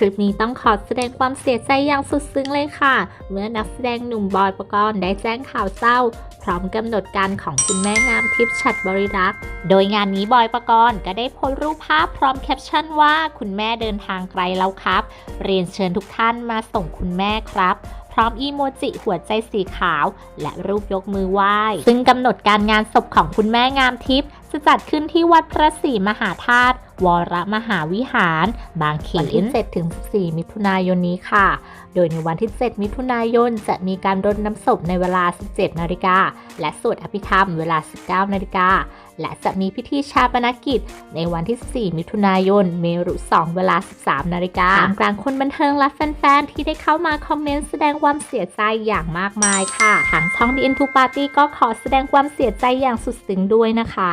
คลิปนี้ต้องขอแสดงความเสียใจอย่างสุดซึ้งเลยค่ะ เมื่อนักแสดงหนุ่มบอยปกรณ์ได้แจ้งข่าวเศร้า พร้อมกำหนดการของคุณแม่งามทิพย์ฉัดบริรักษ์ โดยงานนี้บอยปกรณ์ก็ได้โพสรูปภาพพร้อมแคปชั่นว่าคุณแม่เดินทางไกลแล้วครับ เรียนเชิญทุกท่านมาส่งคุณแม่ครับพร้อมอีโมจิหัวใจสีขาว และรูปยกมือไหว้ ซึ่งกำหนดการงานศพของคุณแม่งามทิพย์ จะจัดขึ้นที่วัดพระศรีมหาธาตุวรมหาวิหาร บางเขนวันที่7ถึง14 มิถุนายนนี้ค่ะ โดยในวันที่ 7 มิถุนายนจะมีการรดน้ำศพในเวลา 17 นาฬิกา และสวดอภิธรรมเวลา 19 นาฬิกา และจะมีพิธีชาปนกิจ ในวันที่ 4 มิถุนายน เมรุ 2 เวลา 13 นาฬิกาทามกลางคนบันเทิงและแฟนๆ ที่ได้เข้ามาคอมเมนต์แสดงความเสียใจอย่างมากมายค่ะ ทางช่อง The Into Party ก็ขอแสดงความเสียใจอย่างสุดซึ้งด้วยนะคะ